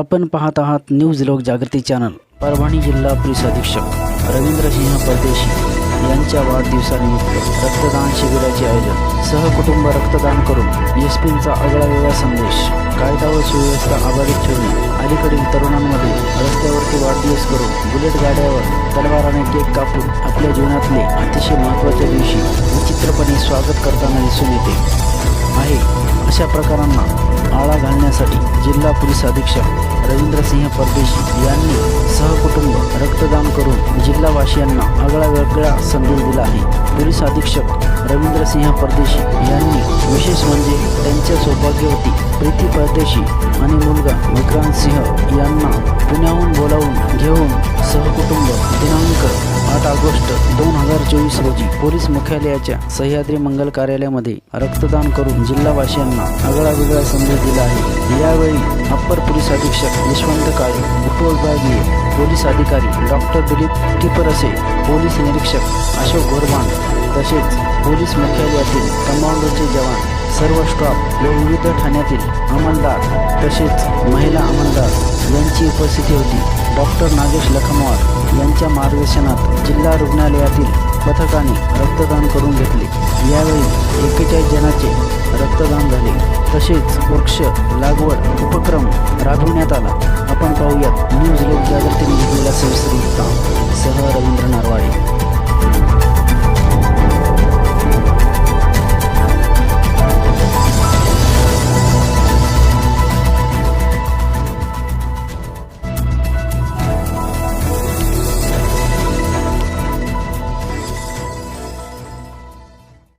आपण पाहत आहात न्यूज लोक जागृती चॅनल. परभणी जिल्हा पोलीस अधीक्षक रवींद्रसिंह परदेशी यांच्या वाढदिवसानिमित्त रक्तदान शिबिराचे आयोजन. सहकुटुंब रक्तदान करून एस पींचा आगळा वेगळा संदेश. कायदा व सुव्यवस्था आधारित ठेवणे अलीकडील तरुणांमध्ये रस्त्यावरती वाढदिवस करून बुलेट गाड्यावर तलवाराने केक कापून आपल्या जीवनातले अतिशय महत्त्वाच्या दिवशी विचित्रपणे स्वागत करताना दिसून येते. आहे अशा प्रकारांना आळा घालण्यासाठी जिल्हा पोलीस अधीक्षक रवींद्रसिंह परदेशी यांनी सहकुटुंब रक्तदान करून जिल्हावासियांना आगळा वेगळा संदेश दिला आहे. पोलीस अधीक्षक रवींद्रसिंह परदेशी यांनी विशेष म्हणजे त्यांच्या सौभाग्यवती प्रीती परदेशी आणि मुलगा विक्रांत सिंह यांना पुण्याहून बोलावून घेऊन गोष्ट दोन हजार चोवीस रोजी पोलीस मुख्यालयाच्या सह्याद्री मंगल कार्यालयामध्ये रक्तदान करून जिल्हावासियांना आगळा वेगळा संदेश दिला आहे. यावेळी अप्पर पोलीस अधीक्षक यशवंत काळे उपविभागीय पोलीस अधिकारी डॉक्टर दिलीप टिपरसे पोलीस निरीक्षक अशोक गोरबान तसेच पोलीस मुख्यालयातील कमांडोचे जवान सर्व स्टॉप व विविध ठाण्यातील अंमलदार तसेच महिला अंमलदार यांची उपस्थिती होती. डॉक्टर नागेश लखमवार यांच्या मार्गदर्शनात जिल्हा रुग्णालयातील पथकाने रक्तदान करून घेतले. यावेळी एकेचाळीस जणांचे रक्तदान झाले. तसेच वृक्ष लागवड उपक्रम राबविण्यात आला. आपण पाहूयात न्यूज